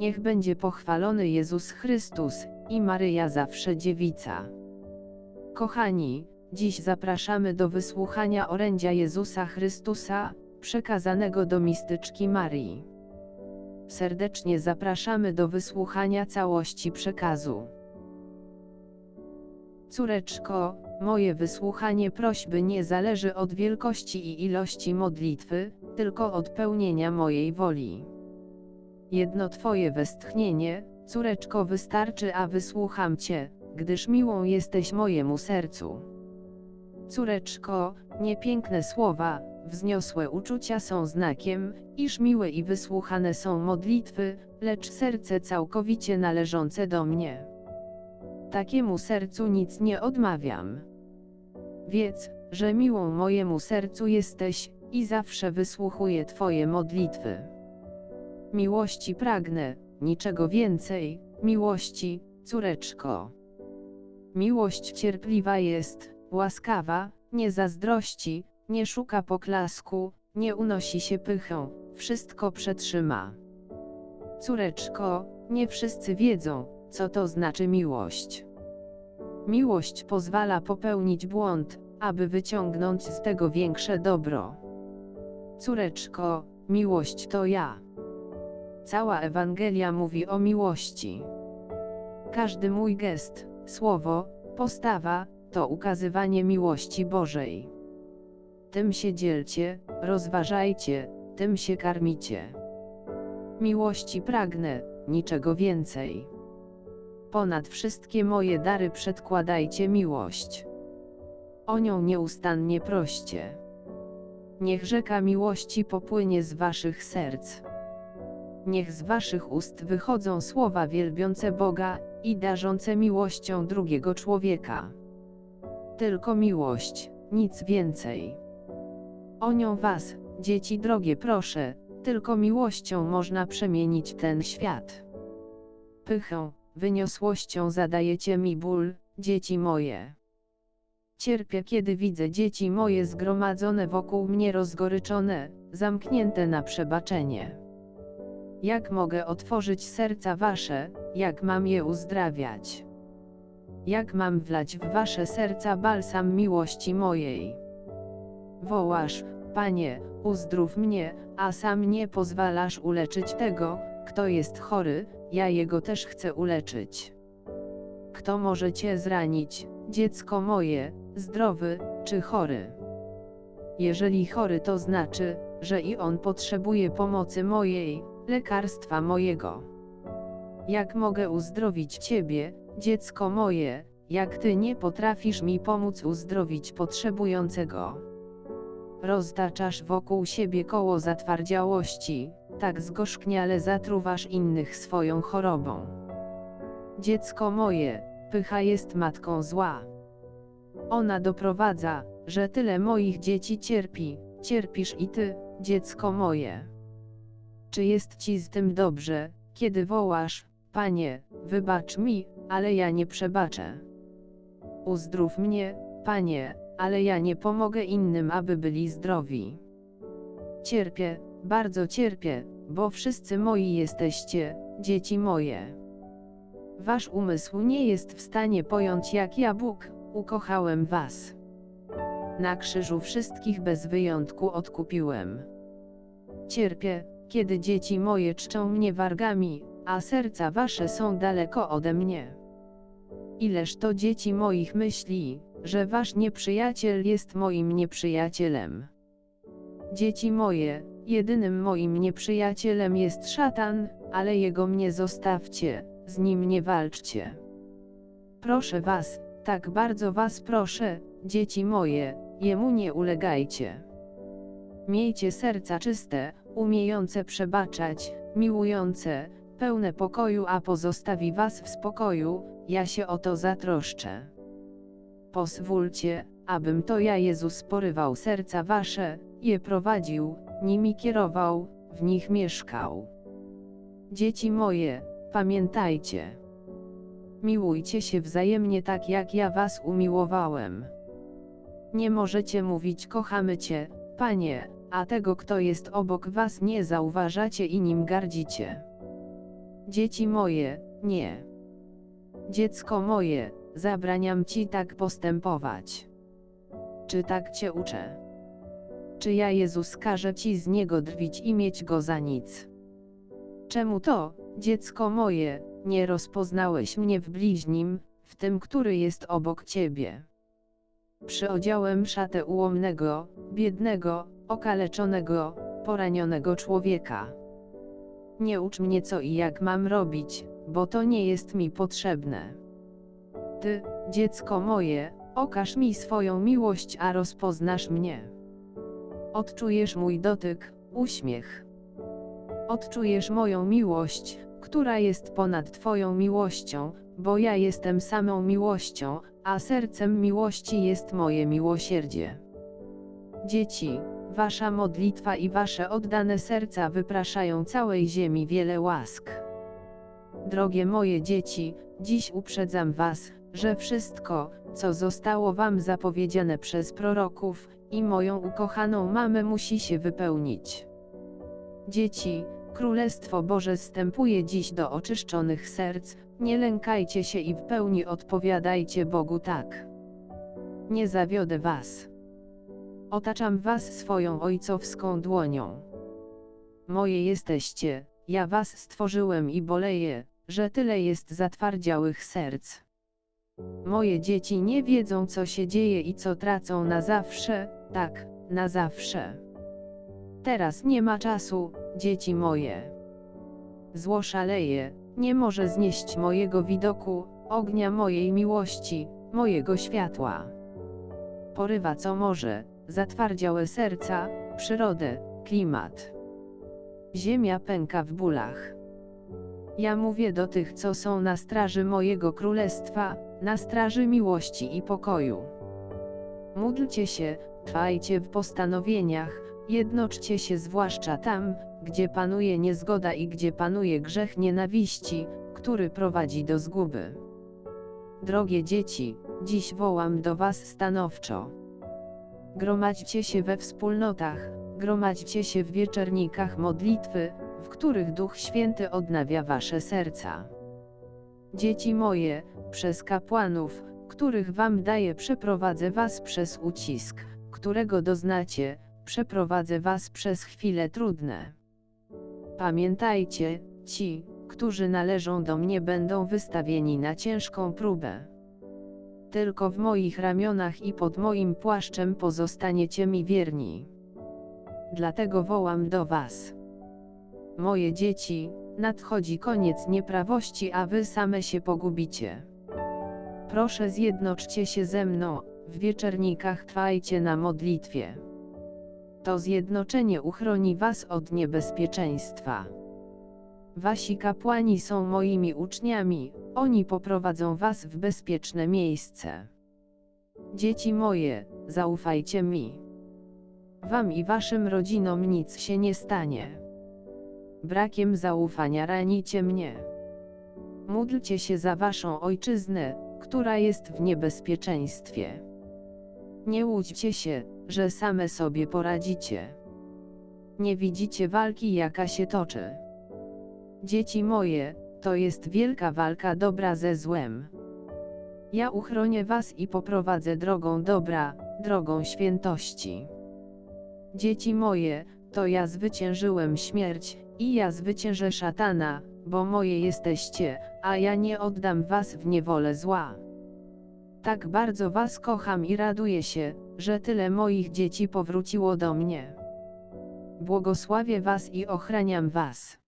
Niech będzie pochwalony Jezus Chrystus i Maryja zawsze dziewica. Kochani, dziś zapraszamy do wysłuchania orędzia Jezusa Chrystusa, przekazanego do mistyczki Marii. Serdecznie zapraszamy do wysłuchania całości przekazu. Córeczko, moje wysłuchanie prośby nie zależy od wielkości i ilości modlitwy, tylko od pełnienia mojej woli. Jedno Twoje westchnienie, córeczko wystarczy, a wysłucham Cię, gdyż miłą jesteś mojemu sercu. Córeczko, niepiękne słowa, wzniosłe uczucia są znakiem, iż miłe i wysłuchane są modlitwy, lecz serce całkowicie należące do mnie. Takiemu sercu nic nie odmawiam. Wiedz, że miłą mojemu sercu jesteś, i zawsze wysłuchuję Twoje modlitwy. Miłości pragnę, niczego więcej, miłości, córeczko. Miłość cierpliwa jest, łaskawa, nie zazdrości, nie szuka poklasku, nie unosi się pychą, wszystko przetrzyma. Córeczko, nie wszyscy wiedzą, co to znaczy miłość. Miłość pozwala popełnić błąd, aby wyciągnąć z tego większe dobro. Córeczko, miłość to ja. Cała Ewangelia mówi o miłości. Każdy mój gest, słowo, postawa, to ukazywanie miłości Bożej. Tym się dzielcie, rozważajcie, tym się karmicie. Miłości pragnę, niczego więcej. Ponad wszystkie moje dary przedkładajcie miłość. O nią nieustannie proście. Niech rzeka miłości popłynie z waszych serc. Niech z waszych ust wychodzą słowa wielbiące Boga i darzące miłością drugiego człowieka. Tylko miłość, nic więcej. O nią was, dzieci drogie proszę, tylko miłością można przemienić ten świat. Pychę, wyniosłością zadajecie mi ból, dzieci moje. Cierpię, kiedy widzę dzieci moje zgromadzone wokół mnie rozgoryczone, zamknięte na przebaczenie. Jak mogę otworzyć serca wasze, jak mam je uzdrawiać? Jak mam wlać w wasze serca balsam miłości mojej? Wołasz, Panie, uzdrów mnie, a sam nie pozwalasz uleczyć tego, kto jest chory, ja jego też chcę uleczyć. Kto może cię zranić, dziecko moje, zdrowy czy chory? Jeżeli chory to znaczy, że i on potrzebuje pomocy mojej, lekarstwa mojego. Jak mogę uzdrowić ciebie, dziecko moje, jak ty nie potrafisz mi pomóc uzdrowić potrzebującego? Roztaczasz wokół siebie koło zatwardziałości, tak zgorzkniale zatruwasz innych swoją chorobą. Dziecko moje, pycha jest matką zła. Ona doprowadza, że tyle moich dzieci cierpi, cierpisz i ty, dziecko moje. Czy jest ci z tym dobrze, kiedy wołasz, Panie, wybacz mi, ale ja nie przebaczę. Uzdrów mnie, Panie, ale ja nie pomogę innym, aby byli zdrowi. Cierpię, bardzo cierpię, bo wszyscy moi jesteście, dzieci moje. Wasz umysł nie jest w stanie pojąć, jak ja Bóg, ukochałem was. Na krzyżu wszystkich bez wyjątku odkupiłem. Cierpię, kiedy dzieci moje czczą mnie wargami, a serca wasze są daleko ode mnie. Ileż to dzieci moich myśli, że wasz nieprzyjaciel jest moim nieprzyjacielem. Dzieci moje, jedynym moim nieprzyjacielem jest szatan, ale jego mnie zostawcie, z nim nie walczcie. Proszę was, tak bardzo was proszę, dzieci moje, jemu nie ulegajcie. Miejcie serca czyste, umiejące przebaczać, miłujące, pełne pokoju, a pozostawi was w spokoju, ja się o to zatroszczę. Pozwólcie, abym to ja Jezus porywał serca wasze, je prowadził, nimi kierował, w nich mieszkał. Dzieci moje, pamiętajcie. Miłujcie się wzajemnie tak jak ja was umiłowałem. Nie możecie mówić kochamy cię, Panie, a tego kto jest obok was nie zauważacie i nim gardzicie. Dzieci moje, nie. Dziecko moje, zabraniam ci tak postępować. Czy tak cię uczę? Czy ja Jezus każe ci z niego drwić i mieć go za nic? Czemu to, dziecko moje, nie rozpoznałeś mnie w bliźnim, w tym, który jest obok ciebie? Przyodziałem szatę ułomnego, biednego, okaleczonego, poranionego człowieka. Nie ucz mnie co i jak mam robić, bo to nie jest mi potrzebne. Ty, dziecko moje, okaż mi swoją miłość, a rozpoznasz mnie. Odczujesz mój dotyk, uśmiech. Odczujesz moją miłość, która jest ponad Twoją miłością, bo ja jestem samą miłością, a sercem miłości jest moje miłosierdzie. Dzieci, Wasza modlitwa i Wasze oddane serca wypraszają całej ziemi wiele łask. Drogie moje dzieci, dziś uprzedzam Was, że wszystko, co zostało Wam zapowiedziane przez proroków, i moją ukochaną mamę musi się wypełnić. Dzieci, Królestwo Boże stępuje dziś do oczyszczonych serc, nie lękajcie się i w pełni odpowiadajcie Bogu tak. Nie zawiodę Was. Otaczam Was swoją ojcowską dłonią. Moje jesteście, ja Was stworzyłem i boleję, że tyle jest zatwardziałych serc. Moje dzieci nie wiedzą co się dzieje i co tracą na zawsze, tak, na zawsze. Teraz nie ma czasu, dzieci moje. Zło szaleje, nie może znieść mojego widoku, ognia mojej miłości, mojego światła. Porywa co może, zatwardziałe serca, przyrodę, klimat. Ziemia pęka w bólach. Ja mówię do tych, co są na straży mojego królestwa, na straży miłości i pokoju. Módlcie się, trwajcie w postanowieniach, jednoczcie się zwłaszcza tam, gdzie panuje niezgoda i gdzie panuje grzech nienawiści, który prowadzi do zguby. Drogie dzieci, dziś wołam do Was stanowczo. Gromadźcie się we wspólnotach, gromadźcie się w wieczernikach modlitwy, w których Duch Święty odnawia Wasze serca. Dzieci moje, przez kapłanów, których Wam daję, przeprowadzę Was przez ucisk, którego doznacie, przeprowadzę Was przez chwile trudne. Pamiętajcie, ci, którzy należą do mnie, będą wystawieni na ciężką próbę. Tylko w moich ramionach i pod moim płaszczem pozostaniecie mi wierni. Dlatego wołam do Was. Moje dzieci, nadchodzi koniec nieprawości, a Wy same się pogubicie. Proszę zjednoczcie się ze mną, w wieczernikach trwajcie na modlitwie. To zjednoczenie uchroni Was od niebezpieczeństwa. Wasi kapłani są moimi uczniami, oni poprowadzą Was w bezpieczne miejsce. Dzieci moje, zaufajcie mi. Wam i Waszym rodzinom nic się nie stanie. Brakiem zaufania ranicie mnie. Módlcie się za Waszą ojczyznę, która jest w niebezpieczeństwie. Nie łudźcie się, że same sobie poradzicie. Nie widzicie walki, jaka się toczy. Dzieci moje, to jest wielka walka dobra ze złem. Ja uchronię was i poprowadzę drogą dobra, drogą świętości. Dzieci moje, to ja zwyciężyłem śmierć, i ja zwyciężę szatana, bo moje jesteście, a ja nie oddam was w niewolę zła. Tak bardzo was kocham i raduję się, że tyle moich dzieci powróciło do mnie. Błogosławię was i ochraniam was.